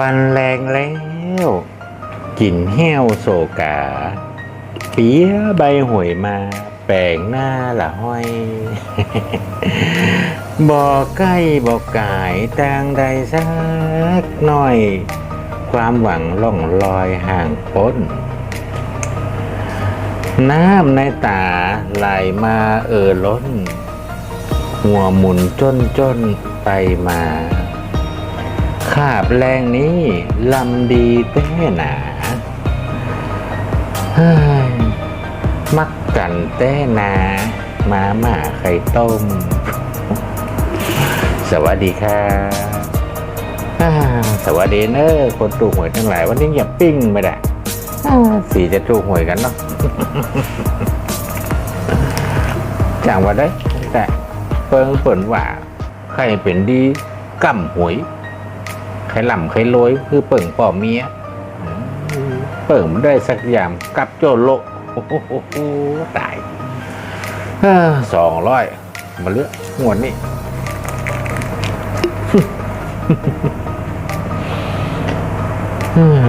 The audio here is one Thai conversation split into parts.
วันแรงแล้วกินแห้วโศกา เปียใบหวยมา แปลงหน้าละห้อย บ่ใกล้บ่กายต่างใดสักหน่อย ความหวังล่องลอยห่างพ้น น้ำในตาไหลมาเอ่อล้น หัวหมุนจนจนไปมา ขาบแรงนี้ลำดีแต้หนาเฮ้ยมักกันแต้หนามาหม่าไข่ต้ม สวัสดีครับอ่าสวัสดีเนอะคนถูกหวยทั้งหลายวันนี้อย่าปิ้งไม่ได้สีจะถูกหวยกันเนาะจังว่าได้แต่เปิงเปิ่นว่าใครเป็นดีก่ำหวย ใครหล่ำใครรวยคือเปิ่งป่อเมียเปิ่งไม่ได้สักอย่างกับโจโลโอ้ตายสองร้อยมาเลือกงวดนี้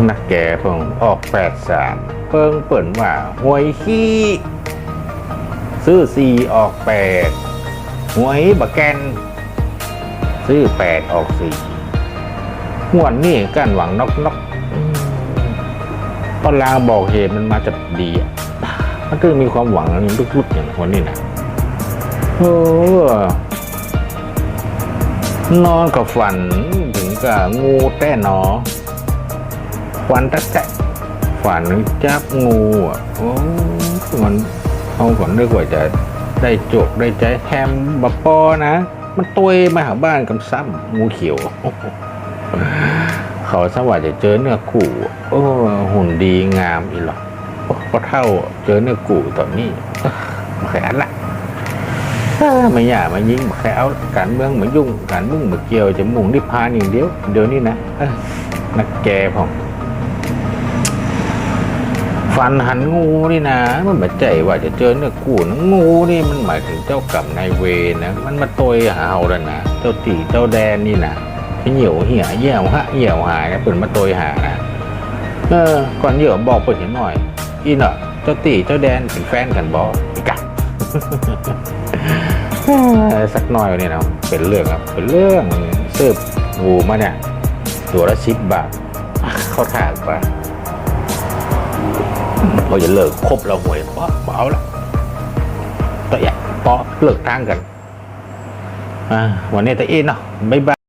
นักแก่เพิ่งออกแปดสามเปิงเปิ่นว่าหวยขี้ซื้อสี่ออกแปดหวยบะแกน ซื้อแปดออกสี่ หวนนี่กันหวังนกนกตอนลางบอกเหตุมันมาจะดีอะมันก็มีความหวังลุกๆอย่างวันนี้นะเออนอนกับฝันถึงกับงูแต้หนอฝันตะแตะฝันจับงูอะโอ้มันเอาก่อนนึกว่าจะได้จกได้ใจแฮมบะปอนะ มันตัวมาหาบ้านกำซ้ำงูเขียว เขาสวัสดิ์จะเจอเนื้อกู่โอ้หุ่นดีงามอีหรอกโอ้พอเท่าเจอเนื้อกู่ตอนนี้มาแขนละไม่อยากมายิงมาแค่เอาการเมืองมายุ่งการมึงมาเกี่ยวจะมุ่งนิพพานอย่างเดียวเดี๋ยวนี้นะนักแกผมฟันหันงูนี่นะ มันไม่ใจว่าจะเจอเนื้อกู่นะงูนี่มันหมายถึงเจ้ากรรมนายเวรนะ มันมาตวยหาเฮาแล้วนะ เจ้าตีเจ้าแดนนี่นะ เหี่ยวเหี่ยเหี่ยวฮะเหี่ยวหายนะเปิดมาตวยหานะเออก่อนเหี่ยวบอกเปิดเห็นหน่อย อีเนาะเจ้าตีเจ้าแดนเป็นแฟนกันบออีกะเออสักหน่อยเนี่ยนะเป็นเรื่องครับเป็นเรื่องเสิร์ฟงูมาเนี่ยตัวละสิบบาทเขาถากไปพอจะเลิกครบเราหวยป๊อปเอาละต่ออย่าป๊อเลิกทางกันวันนี้ตะอีนเนาะบ๊ายบาย